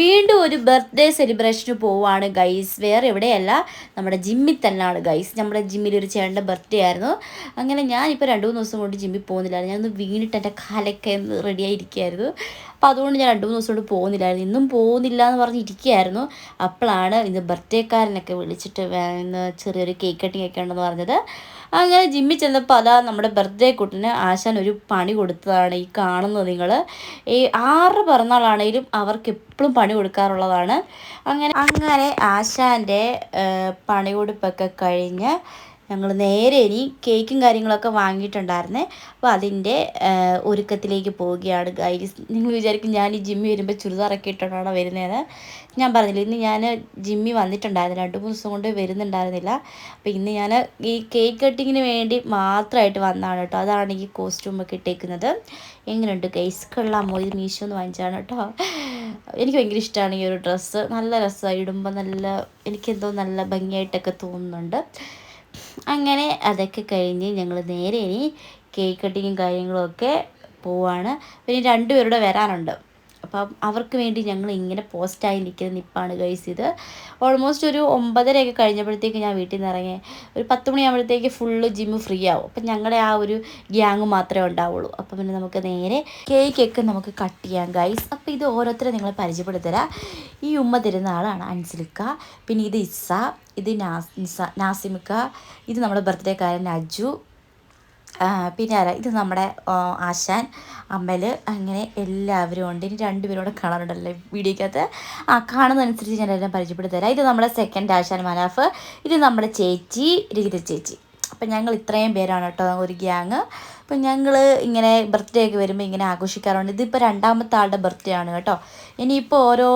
വീണ്ടും ഒരു ബർത്ത്ഡേ സെലിബ്രേഷന് പോവാണ് ഗൈസ്. വേറെ എവിടെയല്ല നമ്മുടെ ജിമ്മിൽ തന്നെയാണ് ഗൈസ്. നമ്മുടെ ജിമ്മിൽ ഒരു ചേട്ടന്റെ ബർത്ത്ഡേ ആയിരുന്നു. അങ്ങനെ ഞാൻ ഞാനിപ്പോൾ രണ്ട് മൂന്ന് ദിവസം കൊണ്ട് ജിമ്മിൽ പോകുന്നില്ലായിരുന്നു. ഞാനൊന്ന് വീണിട്ട് എന്റെ കാലൊക്കെ റെഡിയായിരിക്കുമായിരുന്നു അപ്പോൾ അതുകൊണ്ട് ഞാൻ രണ്ട് മൂന്ന് ദിവസം കൊണ്ട് പോകുന്നില്ലായിരുന്നു. ഇന്നും പോകുന്നില്ല എന്ന് പറഞ്ഞിരിക്കുകയായിരുന്നു. അപ്പോഴാണ് ഇന്ന് ബർത്ത്ഡേക്കാരനൊക്കെ വിളിച്ചിട്ട് ഇന്ന് ചെറിയൊരു കേക്ക് കട്ടിങ് ഒക്കെ ഉണ്ടെന്ന് പറഞ്ഞത്. അങ്ങനെ ജിമ്മിൽ ചെന്നപ്പോൾ അതാ നമ്മുടെ ബർത്ത്ഡേ കുട്ടിന് ആശാൻ ഒരു പണി കൊടുത്തതാണ് ഈ കാണുന്നത് നിങ്ങൾ. ഈ ആറ് പിറന്നാളാണെങ്കിലും അവർക്ക് എപ്പോഴും പണി കൊടുക്കാറുള്ളതാണ്. അങ്ങനെ അങ്ങനെ ആശാന്റെ പണി കൊടുപ്പൊക്കെ കഴിഞ്ഞ് ഞങ്ങൾ നേരെ ഇനി കേക്കും കാര്യങ്ങളൊക്കെ വാങ്ങിയിട്ടുണ്ടായിരുന്നേ. അപ്പോൾ അതിന്റെ ഒരുക്കത്തിലേക്ക് പോവുകയാണ് ഗൈസ് നിങ്ങൾ വിചാരിക്കും ഞാൻ ഈ ജിമ്മി വരുമ്പോൾ ചുരിദാറൊക്കെ ഇട്ടിട്ടാണോ വരുന്നത് ഞാൻ പറഞ്ഞില്ല ഇന്ന് ഞാൻ ജിമ്മി വന്നിട്ടുണ്ടായിരുന്നു രണ്ട് മൂന്ന് ദിവസം കൊണ്ട് വരുന്നുണ്ടായിരുന്നില്ല. അപ്പോൾ ഇന്ന് ഞാൻ ഈ കേക്ക് കട്ടിങ്ങിന് വേണ്ടി മാത്രമായിട്ട് വന്നതാണ് കേട്ടോ. അതാണ് ഈ കോസ്റ്റ്യൂമൊക്കെ ഇട്ടേക്കുന്നത്. എങ്ങനെയുണ്ട് ഗൈസ് കൊള്ളാമോ? ഇത് മീശോ എന്ന് വാങ്ങിച്ചാണ് കേട്ടോ. എനിക്ക് ഭയങ്കര ഇഷ്ടമാണ് ഈ ഒരു ഡ്രസ്സ് നല്ല രസമാണ് ഇടുമ്പോൾ നല്ല എനിക്കെന്തോ നല്ല ഭംഗിയായിട്ടൊക്കെ തോന്നുന്നുണ്ട്. അങ്ങനെ അതൊക്കെ കഴിഞ്ഞ് ഞങ്ങൾ നേരെ ഇനി കേക്ക് കട്ടിങ്ങും കാര്യങ്ങളൊക്കെ പോവാണ്. പിന്നെ രണ്ടുപേരുടെ വരാനുണ്ട്. അപ്പം അവർക്ക് വേണ്ടി ഞങ്ങൾ ഇങ്ങനെ പോസ്റ്റായി നിൽക്കുന്ന നിപ്പാണ് ഗൈസ് ഇത്. ഓൾമോസ്റ്റ് ഒരു ഒമ്പതരയൊക്കെ കഴിഞ്ഞപ്പോഴത്തേക്ക് ഞാൻ വീട്ടിൽ നിന്ന് ഇറങ്ങി. ഒരു പത്ത് മണിയാകുമ്പോഴത്തേക്ക് ഫുള്ള് ജിമ്മ് ഫ്രീ ആവും. അപ്പം ഞങ്ങളുടെ ആ ഒരു ഗ്യാങ് മാത്രമേ ഉണ്ടാവുള്ളൂ. അപ്പം പിന്നെ നമുക്ക് നേരെ കേക്കൊക്കെ നമുക്ക് കട്ട് ചെയ്യാം ഗൈസ് അപ്പോൾ ഇത് ഓരോരുത്തരെ നിങ്ങൾ പരിചയപ്പെടുത്തരാം. ഈ ഉമ്മ തരുന്ന ആളാണ് അൻസിലിക്ക. പിന്നെ ഇത് ഇസ ഇത് നാസ് നാസിമിക്ക. ഇത് നമ്മുടെ ബർത്ത്ഡേക്കാരൻ അജു പിന്നെ ആരാ? ഇത് നമ്മുടെ ആശാൻ അമ്മൽ അങ്ങനെ എല്ലാവരും ഉണ്ട്. ഇനി രണ്ടുപേരും കൂടെ കാണാറുണ്ടല്ലോ വീഡിയോക്കകത്ത്. ആ കാണുന്നതനുസരിച്ച് ഞാൻ എല്ലാം പരിചയപ്പെടുത്തി പരിചയപ്പെടുത്തരാം ഇത് നമ്മുടെ സെക്കൻഡ് ആശാൻ മനാഫ് ഇത് നമ്മുടെ ചേച്ചി രീത ചേച്ചി. അപ്പം ഞങ്ങൾ ഇത്രയും പേരാണ് കേട്ടോ ഒരു ഗ്യാങ് അപ്പം ഞങ്ങൾ ഇങ്ങനെ ബർത്ത്ഡേ ഒക്കെ വരുമ്പോൾ ഇങ്ങനെ ആഘോഷിക്കാറുണ്ട്. ഇതിപ്പോൾ രണ്ടാമത്തെ ആളുടെ ബർത്ത്ഡേ ആണ് കേട്ടോ. ഇനിയിപ്പോൾ ഓരോ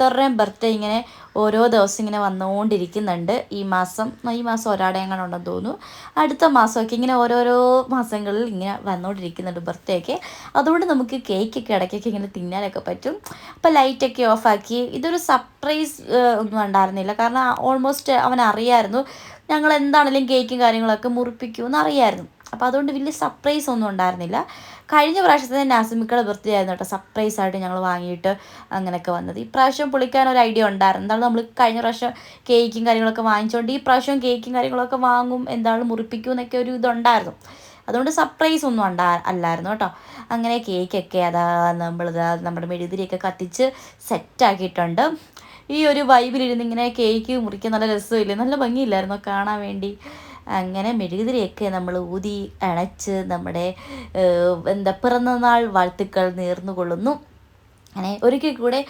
ഓരോരുത്തരുടെയും ബർത്ത്ഡേ ഇങ്ങനെ ഓരോ ദിവസം ഇങ്ങനെ വന്നുകൊണ്ടിരിക്കുന്നുണ്ട്. ഈ മാസം ഈ മാസം ഒരാടെ ഉണ്ടെന്ന് തോന്നുന്നു. അടുത്ത മാസമൊക്കെ ഇങ്ങനെ ഓരോരോ മാസങ്ങളിൽ ഇങ്ങനെ വന്നുകൊണ്ടിരിക്കുന്നുണ്ട് ബർത്ത്ഡേ ഒക്കെ. അതുകൊണ്ട് നമുക്ക് കേക്കൊക്കെ ഇടയ്ക്കൊക്കെ ഇങ്ങനെ തിന്നാനൊക്കെ പറ്റും. അപ്പോൾ ലൈറ്റൊക്കെ ഓഫാക്കി ഇതൊരു സർപ്രൈസ് ഒന്നും ഉണ്ടായിരുന്നില്ല. കാരണം ഓൾമോസ്റ്റ് അവൻ അറിയായിരുന്നു ഞങ്ങൾ എന്താണെങ്കിലും കേക്കും കാര്യങ്ങളൊക്കെ മുറിപ്പിക്കുമെന്ന് അറിയായിരുന്നു. അപ്പോൾ അതുകൊണ്ട് വലിയ സർപ്രൈസ് ഒന്നും ഉണ്ടായിരുന്നില്ല. കഴിഞ്ഞ പ്രാവശ്യത്തെ നാസിമിക്കയുടെ ബർത്ത്ഡേ ആയിരുന്നു കേട്ടോ. സർപ്രൈസ് ആയിട്ട് ഞങ്ങൾ വാങ്ങിയിട്ട് അങ്ങനെയൊക്കെ വന്നത്. ഈ പ്രാവശ്യം പുളിക്കാൻ ഒരു ഐഡിയ ഉണ്ടായിരുന്നു. എന്താണ് നമ്മൾ കഴിഞ്ഞ പ്രാവശ്യം കേക്കും കാര്യങ്ങളൊക്കെ വാങ്ങിച്ചുകൊണ്ട് ഈ പ്രാവശ്യം കേക്കും കാര്യങ്ങളൊക്കെ വാങ്ങും എന്താണ് മുറിപ്പിക്കും എന്നൊക്കെ ഒരു ഇതുണ്ടായിരുന്നു. അതുകൊണ്ട് സർപ്രൈസ് ഒന്നും ഉണ്ടാ അല്ലായിരുന്നു കേട്ടോ. അങ്ങനെ കേക്കൊക്കെ അതാ നമ്മളിതാ നമ്മുടെ മെഴുതിരിയൊക്കെ കത്തിച്ച് സെറ്റാക്കിയിട്ടുണ്ട് ഈ ഒരു വൈബിലിരുന്ന് ഇങ്ങനെ കേക്ക് മുറിക്കാൻ നല്ല രസമില്ലേ? നല്ല ഭംഗിയില്ലായിരുന്നോ? കാണാൻ വേണ്ടി. അങ്ങനെ മെഴുകുതിരിയൊക്കെ നമ്മൾ ഊതി അണച്ച് നമ്മുടെ എന്താ പിറന്നനാൾ വാഴ്ത്തുക്കൾ നേർന്നു കൊള്ളുന്നു. അങ്ങനെ ഒരിക്കൽ കൂടെ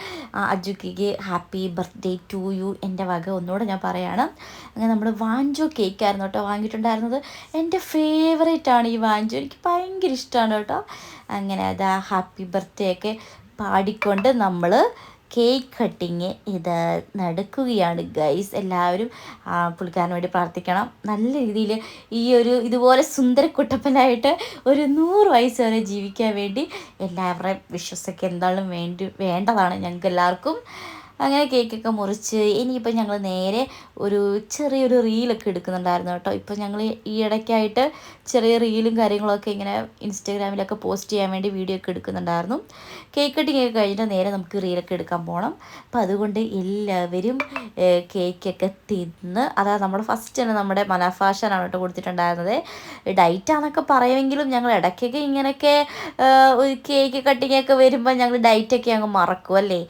അജുക്കിക്ക് ഹാപ്പി ബർത്ത്ഡേ ടു യു എന്റെ വക ഒന്നുകൂടെ ഞാൻ പറയാണ്. അങ്ങനെ നമ്മൾ വാഞ്ചോ കേക്കായിരുന്നു കേട്ടോ വാങ്ങിയിട്ടുണ്ടായിരുന്നത്. എന്റെ ഫേവറേറ്റ് ആണ് ഈ വാഞ്ചോ എനിക്ക് ഭയങ്കര ഇഷ്ടമാണ് കേട്ടോ. അങ്ങനെ അതാ ഹാപ്പി ബർത്ത്ഡേ ഒക്കെ പാടിക്കൊണ്ട് നമ്മൾ കേക്ക് കട്ടിങ് ഇത് നടക്കുകയാണ്. ഗൈസ് എല്ലാവരും പുള്ളിക്കാരന് വേണ്ടി പ്രാർത്ഥിക്കണം. നല്ല രീതിയിൽ ഈ ഒരു ഇതുപോലെ സുന്ദര കുട്ടപ്പനായിട്ട് ഒരു നൂറ് വയസ്സ് വരെ ജീവിക്കാൻ വേണ്ടി എല്ലാവരുടെയും വിശ്വസൊക്കെ എന്തായാലും വേണ്ടി വേണ്ടതാണ് ഞങ്ങൾക്ക് എല്ലാവർക്കും അങ്ങനെ കേക്കൊക്കെ മുറിച്ച് ഇനിയിപ്പോൾ ഞങ്ങൾ നേരെ ഒരു ചെറിയൊരു റീലൊക്കെ എടുക്കുന്നുണ്ടായിരുന്നു കേട്ടോ. ഇപ്പോൾ ഞങ്ങൾ ഈ ഇടയ്ക്കായിട്ട് ചെറിയ റീലും കാര്യങ്ങളൊക്കെ ഇങ്ങനെ ഇൻസ്റ്റാഗ്രാമിലൊക്കെ പോസ്റ്റ് ചെയ്യാൻ വേണ്ടി വീഡിയോ ഒക്കെ എടുക്കുന്നുണ്ടായിരുന്നു. കേക്ക് കട്ടിങ് ഒക്കെ കഴിഞ്ഞിട്ട് നേരെ നമുക്ക് റീലൊക്കെ എടുക്കാൻ പോകണം അപ്പോൾ അതുകൊണ്ട് എല്ലാവരും കേക്കൊക്കെ തിന്ന് അതായത് നമ്മൾ ഫസ്റ്റ് തന്നെ നമ്മുടെ മനാഫാഷനാണ് കേട്ടോ കൊടുത്തിട്ടുണ്ടായിരുന്നത്. ഡയറ്റാന്നൊക്കെ പറയുമെങ്കിലും ഞങ്ങൾ ഇടയ്ക്കൊക്കെ ഇങ്ങനെയൊക്കെ ഒരു കേക്ക് കട്ടിങ്ങൊക്കെ വരുമ്പോൾ ഞങ്ങൾ ഡയറ്റൊക്കെ അങ്ങ് മറക്കും അല്ലേ?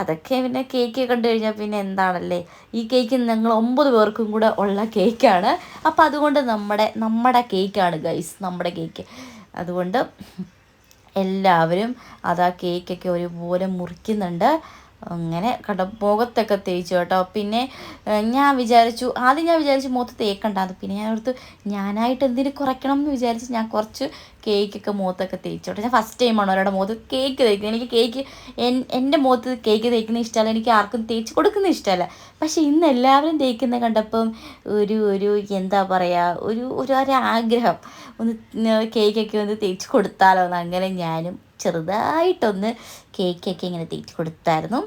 അതൊക്കെ പിന്നെ കേക്ക് കണ്ടു കഴിഞ്ഞാൽ പിന്നെ എന്താണല്ലേ? ഈ കേക്ക് ഞങ്ങൾ ഒമ്പത് പേർക്കും കൂടെ ഉള്ള കേക്കാണ് അപ്പോൾ അതുകൊണ്ട് നമ്മുടെ നമ്മുടെ കേക്കാണ് ഗൈസ് നമ്മുടെ കേക്ക് അതുകൊണ്ട് എല്ലാവരും അതാ കേക്കൊക്കെ ഒരുപോലെ മുറിക്കുന്നുണ്ട്. അങ്ങനെ കട മുഖത്തൊക്കെ തേച്ചു കേട്ടോ. പിന്നെ ഞാൻ വിചാരിച്ചു ആദ്യം ഞാൻ വിചാരിച്ചു മുഖത്ത് തേക്കണ്ടാന്ന്. പിന്നെ ഞാൻ ഓർത്ത് ഞാനായിട്ട് എന്തിനു കുറയ്ക്കണം എന്ന് വിചാരിച്ച് ഞാൻ കുറച്ച് കേക്കൊക്കെ മുഖത്തൊക്കെ കേട്ടോ. ഞാൻ ഫസ്റ്റ് ടൈമാണ് ഒരാളുടെ മുഖത്ത് കേക്ക് തേക്കുന്നത്. എനിക്ക് കേക്ക് എന്റെ മുഖത്ത് കേക്ക് തേക്കുന്ന ഇഷ്ടമല്ല. എനിക്ക് ആർക്കും തേച്ച് കൊടുക്കുന്ന ഇഷ്ടമല്ല. പക്ഷേ ഇന്ന് എല്ലാവരും തേക്കുന്ന കണ്ടപ്പം ഒരു ഒരു എന്താ പറയുക ഒരു ഒരു ആഗ്രഹം ഒന്ന് കേക്കൊക്കെ ഒന്ന് തേച്ച് കൊടുത്താലോ എന്ന്. അങ്ങനെ ഞാനും ചെറുതായിട്ടൊന്ന് കേക്കൊക്കെ ഇങ്ങനെ തീറ്റി കൊടുത്തായിരുന്നു.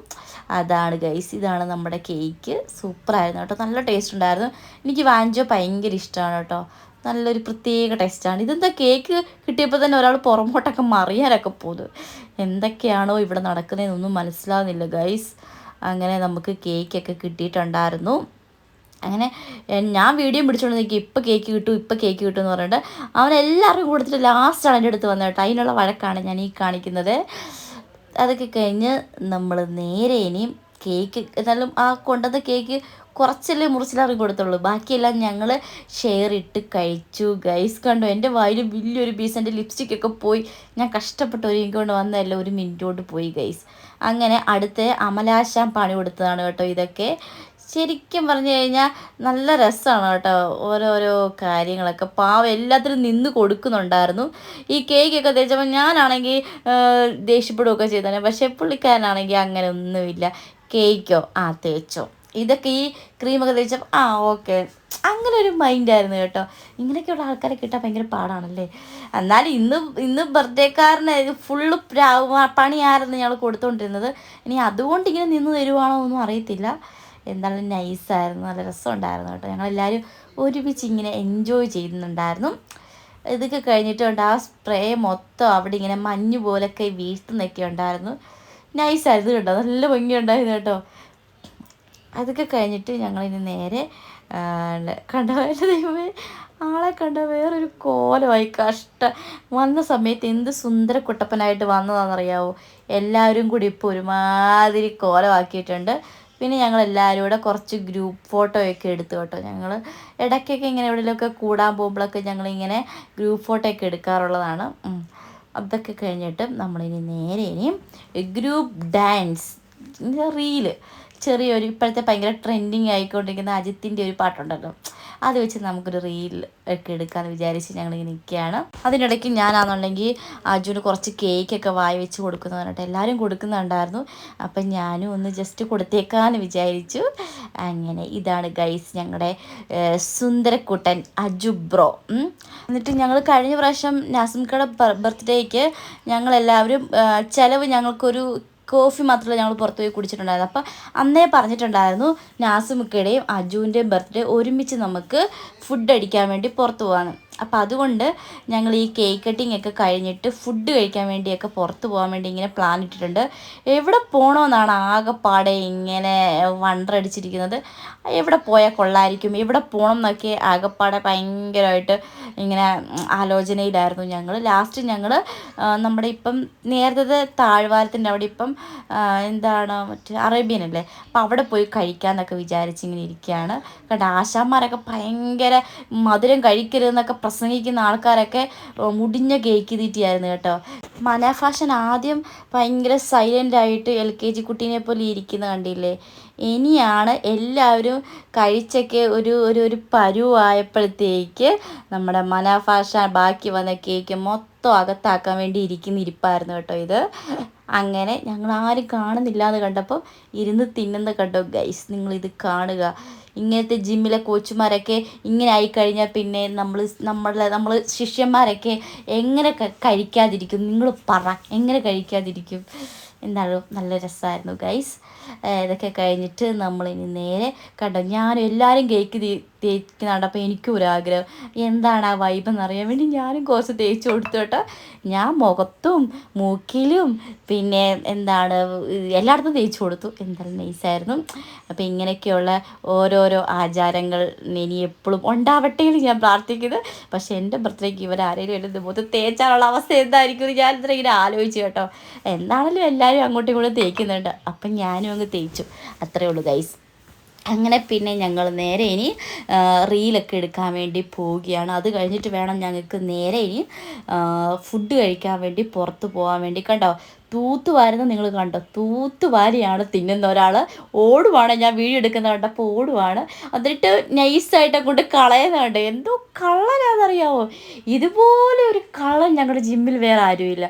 അതാണ് ഗൈസ് ഇതാണ് നമ്മുടെ കേക്ക് സൂപ്പറായിരുന്നു കേട്ടോ. നല്ല ടേസ്റ്റ് ഉണ്ടായിരുന്നു. എനിക്ക് വാഞ്ചോ ഭയങ്കര ഇഷ്ടമാണ് കേട്ടോ. നല്ലൊരു പ്രത്യേക ടേസ്റ്റാണ് ഇതെന്താ കേക്ക് കിട്ടിയപ്പോൾ തന്നെ ഒരാൾ പുറമോട്ടൊക്കെ മറിയാനൊക്കെ പോകുന്നു എന്തൊക്കെയാണോ ഇവിടെ നടക്കുന്നതെന്നൊന്നും മനസ്സിലാവുന്നില്ല ഗൈസ് അങ്ങനെ നമുക്ക് കേക്കൊക്കെ കിട്ടിയിട്ടുണ്ടായിരുന്നു. അങ്ങനെ ഞാൻ വീഡിയോ പിടിച്ചുകൊണ്ട് നിൽക്കും ഇപ്പം കേക്ക് കിട്ടും ഇപ്പം കേക്ക് കിട്ടും എന്ന് പറഞ്ഞിട്ട് അവൻ എല്ലാവർക്കും കൊടുത്തിട്ട് ലാസ്റ്റാണ് എന്റെ അടുത്ത് വന്നത് കേട്ടോ. അതിനുള്ള വഴക്കാണ് ഞാൻ ഈ കാണിക്കുന്നത്. അതൊക്കെ കഴിഞ്ഞ് നമ്മൾ നേരെ ഇനിയും കേക്ക് എന്നാലും ആ കൊണ്ടുവന്ന കേക്ക് കുറച്ചല്ലേ മുറിച്ചിലറി കൊടുത്തുള്ളൂ. ബാക്കിയെല്ലാം ഞങ്ങൾ ഷെയർ ഇട്ട് കഴിച്ചു. ഗൈസ് കണ്ടു എന്റെ വായിൽ വലിയൊരു പീസ് എന്റെ ലിപ്സ്റ്റിക്കൊക്കെ പോയി. ഞാൻ കഷ്ടപ്പെട്ട് ഒരുങ്ങി കൊണ്ട് വന്നതല്ല ഒരു മിനിറ്റോട്ട് പോയി ഗൈസ് അങ്ങനെ അടുത്ത അമലാശാം പണി കൊടുത്തതാണ് കേട്ടോ ഇതൊക്കെ. ശരിക്കും പറഞ്ഞു കഴിഞ്ഞാൽ നല്ല രസമാണ് കേട്ടോ ഓരോരോ കാര്യങ്ങളൊക്കെ. പാവം എല്ലാത്തിനും നിന്ന് കൊടുക്കുന്നുണ്ടായിരുന്നു. ഈ കേക്കൊക്കെ തേച്ചപ്പോൾ ഞാനാണെങ്കിൽ ദേഷ്യപ്പെടുകയൊക്കെ ചെയ്തേനെ. പക്ഷേ പുള്ളിക്കാരനാണെങ്കിൽ അങ്ങനെ ഒന്നുമില്ല. കേക്കോ? ആ തേച്ചോ. ഇതൊക്കെ ഈ ക്രീമൊക്കെ തേച്ചപ്പോൾ ആ ഓക്കെ. അങ്ങനെ ഒരു മൈൻഡായിരുന്നു കേട്ടോ. ഇങ്ങനെയൊക്കെയുള്ള ആൾക്കാരെ കിട്ടാൻ ഭയങ്കര പാടാണല്ലേ? എന്നാലും ഇന്ന് ഇന്ന് ബർത്ത്ഡേക്കാരന് ഫുള്ള് പണിയായിരുന്നു ഞങ്ങൾ കൊടുത്തുകൊണ്ടിരുന്നത് ഇനി അതുകൊണ്ട് ഇങ്ങനെ നിന്ന് തരുവാണോ ഒന്നും അറിയത്തില്ല. എന്തായാലും നൈസായിരുന്നു നല്ല രസമുണ്ടായിരുന്നു കേട്ടോ. ഞങ്ങളെല്ലാവരും ഒരുമിച്ച് ഇങ്ങനെ എൻജോയ് ചെയ്യുന്നുണ്ടായിരുന്നു. ഇതൊക്കെ കഴിഞ്ഞിട്ടുണ്ട് ആ സ്പ്രേ മൊത്തം അവിടെ ഇങ്ങനെ മഞ്ഞ് പോലൊക്കെ വീഴ്ത്തുന്നൊക്കെ ഉണ്ടായിരുന്നു നൈസായിരുന്നു കേട്ടോ നല്ല ഭംഗിയുണ്ടായിരുന്നു കേട്ടോ. അതൊക്കെ കഴിഞ്ഞിട്ട് ഞങ്ങളിനി നേരെ കണ്ടോ ദൈവമേ ആളെ കണ്ട വേറൊരു കോലമായി കഷ്ട. വന്ന സമയത്ത് എന്ത് സുന്ദര കുട്ടപ്പനായിട്ട് വന്നതാണെന്നറിയാവോ? എല്ലാവരും കൂടി ഇപ്പോൾ ഒരുമാതിരി കോലമാക്കിയിട്ടുണ്ട്. പിന്നെ ഞങ്ങൾ എല്ലാവരും കൂടെ കുറച്ച് ഗ്രൂപ്പ് ഫോട്ടോയൊക്കെ എടുത്തു കേട്ടോ. ഞങ്ങൾ ഇടയ്ക്കൊക്കെ ഇങ്ങനെ എവിടെയൊക്കെ കൂടാൻ പോകുമ്പോഴൊക്കെ ഞങ്ങളിങ്ങനെ ഗ്രൂപ്പ് ഫോട്ടോ ഒക്കെ എടുക്കാറുള്ളതാണ്. അതൊക്കെ കഴിഞ്ഞിട്ട് നമ്മളിനി നേരെ ഇനിയും ഗ്രൂപ്പ് ഡാൻസ് റീൽ ചെറിയൊരു ഇപ്പോഴത്തെ ഭയങ്കര ട്രെൻഡിങ് ആയിക്കൊണ്ടിരിക്കുന്ന അജിത്തിന്റെ ഒരു പാട്ടുണ്ടല്ലോ. അത് വെച്ച് നമുക്കൊരു റീൽ ഒക്കെ എടുക്കാമെന്ന് വിചാരിച്ച് ഞങ്ങളിങ്ങനെ നിൽക്കുകയാണ് അതിനിടയ്ക്ക് ഞാനാണെന്നുണ്ടെങ്കിൽ അജുന് കുറച്ച് കേക്കൊക്കെ വായി വെച്ച് കൊടുക്കുന്നു പറഞ്ഞിട്ട് എല്ലാവരും കൊടുക്കുന്നുണ്ടായിരുന്നു. അപ്പം ഞാനും ഒന്ന് ജസ്റ്റ് കൊടുത്തേക്കാന്ന് വിചാരിച്ചു. അങ്ങനെ ഇതാണ് ഗൈസ് ഞങ്ങളുടെ സുന്ദരക്കുട്ടൻ അജു ബ്രോ എന്നിട്ട് ഞങ്ങൾ കഴിഞ്ഞ പ്രാവശ്യം നാസിംകയുടെ ബർത്ത്ഡേക്ക് ഞങ്ങളെല്ലാവരും ചിലവ് ഞങ്ങൾക്കൊരു കോഫി മാത്രമല്ല ഞങ്ങൾ പുറത്ത് പോയി കുടിച്ചിട്ടുണ്ടായിരുന്നു അപ്പം അന്നേ പറഞ്ഞിട്ടുണ്ടായിരുന്നു നാസുമുക്കയുടെയും അജുവിന്റെയും ബർത്ത്ഡേ ഒരുമിച്ച് നമുക്ക് ഫുഡ് അടിക്കാൻ വേണ്ടി പുറത്ത് പോകാമെന്ന് അപ്പം അതുകൊണ്ട് ഞങ്ങൾ ഈ കേക്ക് കട്ടിംഗ് ഒക്കെ കഴിഞ്ഞിട്ട് ഫുഡ് കഴിക്കാൻ വേണ്ടിയൊക്കെ പുറത്ത് പോകാൻ വേണ്ടി ഇങ്ങനെ പ്ലാൻ ഇട്ടിട്ടുണ്ട്. എവിടെ പോകണമെന്നാണ് ആകെപ്പാടെ ഇങ്ങനെ വണ്ടറടിച്ചിരിക്കുന്നത് എവിടെ പോയാൽ കൊള്ളായിരിക്കും? എവിടെ പോകണം എന്നൊക്കെ ആകെപ്പാടെ ഭയങ്കരമായിട്ട് ഇങ്ങനെ ആലോചനയിലായിരുന്നു ഞങ്ങൾ ലാസ്റ്റ് ഞങ്ങൾ നമ്മുടെ ഇപ്പം നേരത്തെ താഴ്വാരത്തിന്റെ അവിടെ ഇപ്പം എന്താണ് മറ്റേ അറേബ്യൻ അല്ലേ? അപ്പം അവിടെ പോയി കഴിക്കാമെന്നൊക്കെ വിചാരിച്ചിങ്ങനെ ഇരിക്കുകയാണ്. കണ്ട ആശാന്മാരൊക്കെ ഭയങ്കര മധുരം കഴിക്കരുതെന്നൊക്കെ പ്രസംഗിക്കുന്ന ആൾക്കാരൊക്കെ മുടിഞ്ഞ കേക്ക് തീറ്റിയായിരുന്നു കേട്ടോ മനഫാഷൻ ആദ്യം ഭയങ്കര സൈലന്റ് ആയിട്ട് എൽ കെ ജി കുട്ടീനെ പോലെ ഇരിക്കുന്ന കണ്ടില്ലേ? ഇനിയാണ് എല്ലാവരും കഴിച്ചൊക്കെ ഒരു ഒരു ഒരു പരുവായപ്പോഴത്തേക്ക് നമ്മുടെ മനാഫാഷ ബാക്കി വന്ന കേക്ക് മൊത്തം അകത്താക്കാൻ വേണ്ടി ഇരിക്കുന്ന ഇരിപ്പായിരുന്നു കേട്ടോ ഇത്. അങ്ങനെ ഞങ്ങൾ ആരും കാണുന്നില്ലാതെ കണ്ടപ്പോൾ ഇരുന്ന് തിന്നുന്ന കണ്ടോ ഗൈസ് നിങ്ങളിത് കാണുക. ഇങ്ങനത്തെ ജിമ്മിലെ കോച്ചുമാരൊക്കെ ഇങ്ങനെ ആയിക്കഴിഞ്ഞാൽ പിന്നെ നമ്മൾ നമ്മളെ നമ്മൾ ശിഷ്യന്മാരൊക്കെ എങ്ങനെ കഴിക്കാതിരിക്കും? നിങ്ങൾ പറ എങ്ങനെ കഴിക്കാതിരിക്കും? എന്താണ് നല്ല രസമായിരുന്നു ഗൈസ് ഇതൊക്കെ കഴിഞ്ഞിട്ട് നമ്മളിനി നേരെ കണ്ടോ ഞാൻ എല്ലാവരും കേക്ക് തേക്കുന്ന നടപ്പോൾ എനിക്കും ഒരാഗ്രഹം എന്താണ് ആ വൈബ് എന്നറിയാൻ വേണ്ടി ഞാനും കുറച്ച് തേച്ച് കൊടുത്തു കേട്ടോ. ഞാൻ മുഖത്തും മൂക്കിലും പിന്നെ എന്താണ് എല്ലായിടത്തും തേച്ച് കൊടുത്തു. എന്തായാലും നൈസായിരുന്നു അപ്പോൾ ഇങ്ങനെയൊക്കെയുള്ള ഓരോരോ ആചാരങ്ങൾ ഇനി എപ്പോഴും ഉണ്ടാവട്ടെ എന്ന് ഞാൻ പ്രാർത്ഥിക്കുന്നത് പക്ഷേ എന്റെ ബർത്ത്ഡേക്ക് ഇവരാരെങ്കിലും എന്റെ മുഖത്ത് തേച്ചാനുള്ള അവസ്ഥ എന്തായിരിക്കും എന്ന് ഞാൻ ഇങ്ങനെ ആലോചിച്ചു കേട്ടോ. എന്താണെങ്കിലും എല്ലാവരും അങ്ങോട്ടും ഇങ്ങോട്ടും തേക്കുന്നുണ്ട്. അപ്പം ഞാനും അങ്ങ് തേച്ചു. അത്രയേ ഉള്ളൂ ഗൈസ് അങ്ങനെ പിന്നെ ഞങ്ങൾ നേരെ ഇനി റീലൊക്കെ എടുക്കാൻ വേണ്ടി പോവുകയാണ്. അത് കഴിഞ്ഞിട്ട് വേണം ഞങ്ങൾക്ക് നേരെ ഇനി ഫുഡ് കഴിക്കാൻ വേണ്ടി പുറത്ത് പോകാൻ വേണ്ടി. കണ്ടോ? തൂത്ത് തൂത്തുവാരുന്ന നിങ്ങൾ കണ്ടോ? തൂത്തുവാരിയാണ് തിന്നുന്ന ഒരാൾ ഓടുവാണ്. ഞാൻ വീഡിയോ എടുക്കുന്ന കണ്ടപ്പോൾ ഓടുവാണ്. എന്നിട്ട് നൈസായിട്ട് അങ്ങോട്ട് കളയുന്നുണ്ട് എന്തോ കള്ളനാണെന്നറിയാവോ ഇതുപോലെ ഒരു കള്ളൻ ഞങ്ങളുടെ ജിമ്മിൽ വേറെ ആരുമില്ല.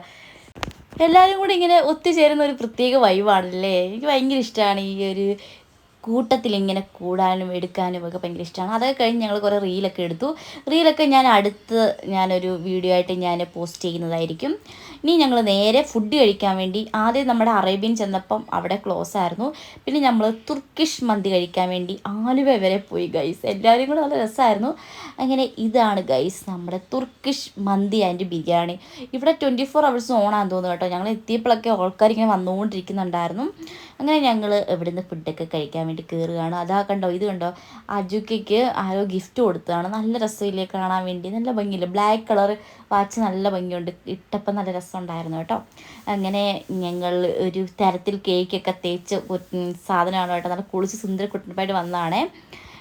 എല്ലാവരും കൂടി ഇങ്ങനെ ഒത്തുചേരുന്ന ഒരു പ്രത്യേക വൈവാണല്ലേ എനിക്ക് ഭയങ്കര ഇഷ്ടമാണ് ഈ ഒരു കൂട്ടത്തിൽ ഇങ്ങനെ കൂടാനും എടുക്കാനും ഒക്കെ ഭയങ്കര ഇഷ്ടമാണ് അതൊക്കെ കഴിഞ്ഞ് ഞങ്ങൾ കുറേ റീലൊക്കെ എടുത്തു. റീലൊക്കെ ഞാൻ അടുത്ത് ഞാനൊരു വീഡിയോ ആയിട്ട് ഞാൻ പോസ്റ്റ് ചെയ്യുന്നതായിരിക്കും. ഇനി ഞങ്ങൾ നേരെ ഫുഡ് കഴിക്കാൻ വേണ്ടി ആദ്യം നമ്മുടെ അറേബ്യൻ ചെന്നപ്പം അവിടെ ക്ലോസ് ആയിരുന്നു. പിന്നെ നമ്മൾ തുർക്കിഷ് മന്തി കഴിക്കാൻ വേണ്ടി ആലുവ വരെ പോയി ഗൈസ് എല്ലാവരും കൂടെ നല്ല രസമായിരുന്നു അങ്ങനെ ഇതാണ് ഗൈസ് നമ്മുടെ തുർക്കിഷ് മന്തി ആൻഡ് ബിരിയാണി. ഇവിടെ ട്വന്റി ഫോർ അവേഴ്സ് ഓണാന്ന് തോന്നുന്നു കേട്ടോ. ഞങ്ങൾ എത്തിയപ്പോഴൊക്കെ ആൾക്കാർ ഇങ്ങനെ വന്നുകൊണ്ടിരിക്കുന്നുണ്ടായിരുന്നു. അങ്ങനെ ഞങ്ങൾ ഇവിടുന്ന് ഫുഡൊക്കെ കഴിക്കാൻ വേണ്ടി കയറുകയാണ് അതാ കണ്ടോ ഇത് കണ്ടോ? അജുക്കയ്ക്ക് ആരോ ഗിഫ്റ്റ് കൊടുത്തതാണ്. നല്ല രസമില്ലേ കാണാൻ വേണ്ടി. നല്ല ഭംഗിയില്ല? ബ്ലാക്ക് കളർ വാച്ച് നല്ല ഭംഗിയുണ്ട്. ഇട്ടപ്പം നല്ല രസമുണ്ടായിരുന്നു കേട്ടോ. അങ്ങനെ ഞങ്ങൾ ഒരു തരത്തിൽ കേക്കൊക്കെ തേച്ച് സാധനമാണ് കേട്ടോ. നല്ല കുളിച്ച് സുന്ദര കുട്ടിപ്പായിട്ട് വന്നതാണേ.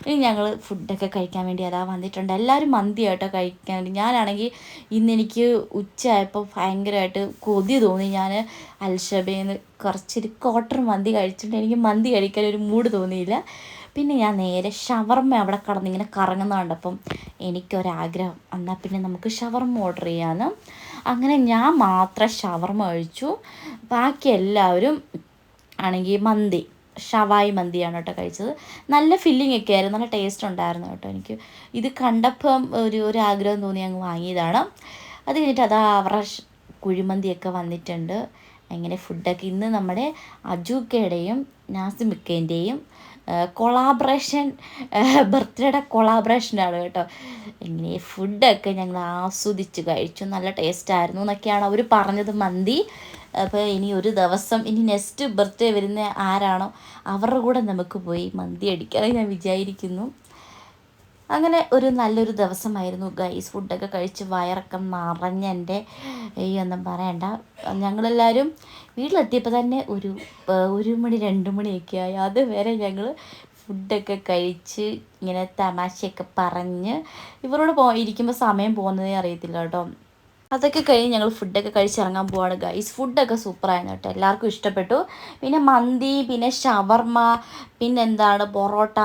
ഇനി ഞങ്ങൾ ഫുഡൊക്കെ കഴിക്കാൻ വേണ്ടി അതാ വന്നിട്ടുണ്ട്. എല്ലാവരും മന്തി കേട്ടോ കഴിക്കാൻ വേണ്ടി. ഞാനാണെങ്കിൽ ഇന്ന് എനിക്ക് ഉച്ചയായപ്പോൾ ഭയങ്കരമായിട്ട് കൊതി തോന്നി. ഞാൻ അൽഷബേന്ന് കുറച്ചൊരു ക്വാർട്ടർ മന്തി കഴിച്ചിട്ട് എനിക്ക് മന്തി കഴിക്കാൻ ഒരു മൂഡ് തോന്നിയില്ല. പിന്നെ ഞാൻ നേരെ ഷവർമ്മ അവിടെ കടന്നിങ്ങനെ കറങ്ങുന്ന കണ്ടപ്പം എനിക്കൊരാഗ്രഹം. എന്നാൽ പിന്നെ നമുക്ക് ഷവർമ്മ ഓർഡർ ചെയ്യാമെന്ന് അങ്ങനെ ഞാൻ മാത്രം ഷവർമ്മ കഴിച്ചു. ബാക്കി എല്ലാവരും ആണെങ്കിൽ മന്തി. ഷവായി മന്തിയാണ് കേട്ടോ കഴിച്ചത്. നല്ല ഫില്ലിംഗ് ഒക്കെ ആയിരുന്നു. നല്ല ടേസ്റ്റ് ഉണ്ടായിരുന്നു കേട്ടോ എനിക്ക്. ഇത് കണ്ടപ്പം ഒരു ഒരു ആഗ്രഹം തോന്നി അങ്ങ് വാങ്ങിയതാണ്. അത് കഴിഞ്ഞിട്ട് അതാ അവരുടെ കുഴിമന്തിയൊക്കെ വന്നിട്ടുണ്ട്. അങ്ങനെ ഫുഡൊക്കെ ഇന്ന് നമ്മുടെ അജൂക്കയുടെയും നാസിമിക്കേന്റെയും കൊളാബറേഷൻ ബർത്ത്ഡേയുടെ കൊളാബറേഷനാണ് കേട്ടോ. ഇങ്ങനെ ഫുഡൊക്കെ ഞങ്ങൾ ആസ്വദിച്ച് കഴിച്ചു. നല്ല ടേസ്റ്റായിരുന്നു എന്നൊക്കെയാണ് അവർ പറഞ്ഞത് മന്തി. അപ്പോൾ ഇനി ഒരു ദിവസം ഇനി നെക്സ്റ്റ് ബർത്ത്ഡേ വരുന്ന ആരാണോ അവരുടെ കൂടെ നമുക്ക് പോയി മന്തി അടിക്കാൻ ഞാൻ വിചാരിക്കുന്നു. അങ്ങനെ ഒരു നല്ലൊരു ദിവസമായിരുന്നു ഗൈസ് ഫുഡൊക്കെ കഴിച്ച് വയറൊക്കെ നിറഞ്ഞ എന്റെ ഒന്നും പറയണ്ട. ഞങ്ങളെല്ലാവരും വീട്ടിലെത്തിയപ്പോൾ തന്നെ ഒരു ഒരു മണി രണ്ട് മണിയൊക്കെ ആയി. അതുവരെ ഞങ്ങൾ ഫുഡൊക്കെ കഴിച്ച് ഇങ്ങനെ തമാശയൊക്കെ പറഞ്ഞ് ഇവരോട് പോ ഇരിക്കുമ്പോൾ സമയം പോകുന്നതേ അറിയത്തില്ല കേട്ടോ. അതൊക്കെ കഴിഞ്ഞ് ഞങ്ങൾ ഫുഡൊക്കെ കഴിച്ചിറങ്ങാൻ പോവാണ് ഗൈസ് ഫുഡൊക്കെ സൂപ്പറായിരുന്നു കേട്ടോ. എല്ലാവർക്കും ഇഷ്ടപ്പെട്ടു. പിന്നെ മന്തി പിന്നെ ഷവർമ്മ പിന്നെ എന്താണ് പൊറോട്ട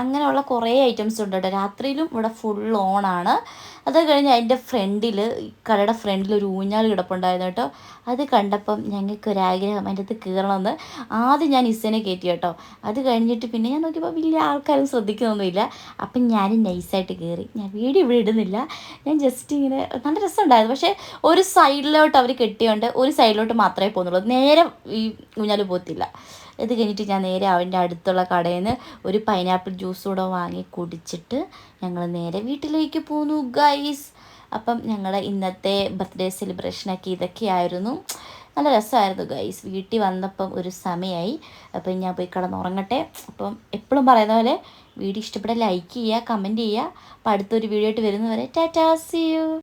അങ്ങനെയുള്ള കുറേ ഐറ്റംസ് ഉണ്ട് കേട്ടോ. രാത്രിയിലും ഇവിടെ ഫുൾ ഓണാണ് അത് കഴിഞ്ഞ് അതിന്റെ ഫ്രണ്ടിൽ കടയുടെ ഫ്രണ്ടിൽ ഒരു ഊഞ്ഞാൽ കിടപ്പുണ്ടായിരുന്നു കേട്ടോ. അത് കണ്ടപ്പം ഞങ്ങൾക്കൊരാഗ്രഹം അതിന്റെ അകത്ത് കയറണമെന്ന്. ആദ്യം ഞാൻ ഇസനെ കയറ്റി കേട്ടോ. അത് കഴിഞ്ഞിട്ട് പിന്നെ ഞാൻ നോക്കിയപ്പോൾ വലിയ ആൾക്കാരും ശ്രദ്ധിക്കുന്നൊന്നുമില്ല. അപ്പം ഞാൻ നൈസായിട്ട് കയറി. ഞാൻ വീഡിയോ ഇവിടെ ഇടുന്നില്ല. ഞാൻ ജസ്റ്റ് ഇങ്ങനെ നല്ല രസമുണ്ടായിരുന്നു. പക്ഷേ ഒരു സൈഡിലോട്ട് അവർ കെട്ടിയോണ്ട് ഒരു സൈഡിലോട്ട് മാത്രമേ പോകുന്നുള്ളൂ. നേരെ ഈ ഊഞ്ഞാൽ പോകത്തില്ല. ഇത് കഴിഞ്ഞിട്ട് ഞാൻ നേരെ അവന്റെ അടുത്തുള്ള കടയിൽ നിന്ന് ഒരു പൈനാപ്പിൾ ജ്യൂസ് കൂടെ വാങ്ങി കുടിച്ചിട്ട് ഞങ്ങൾ നേരെ വീട്ടിലേക്ക് പോന്നു ഗൈസ് അപ്പം ഞങ്ങളുടെ ഇന്നത്തെ ബർത്ത്ഡേ സെലിബ്രേഷനൊക്കെ ഇതൊക്കെയായിരുന്നു. നല്ല രസമായിരുന്നു ഗൈസ് വീട്ടിൽ വന്നപ്പം ഒരു സമയമായി അപ്പം ഞാൻ പോയി കിടന്നുറങ്ങട്ടെ. അപ്പം എപ്പോഴും പറയുന്ന പോലെ വീഡിയോ ഇഷ്ടപ്പെട്ട ലൈക്ക് ചെയ്യുക കമന്റ് ചെയ്യുക. അപ്പം അടുത്തൊരു വീഡിയോ ആയിട്ട് വരുന്നവരെ ടാറ്റാ സി യു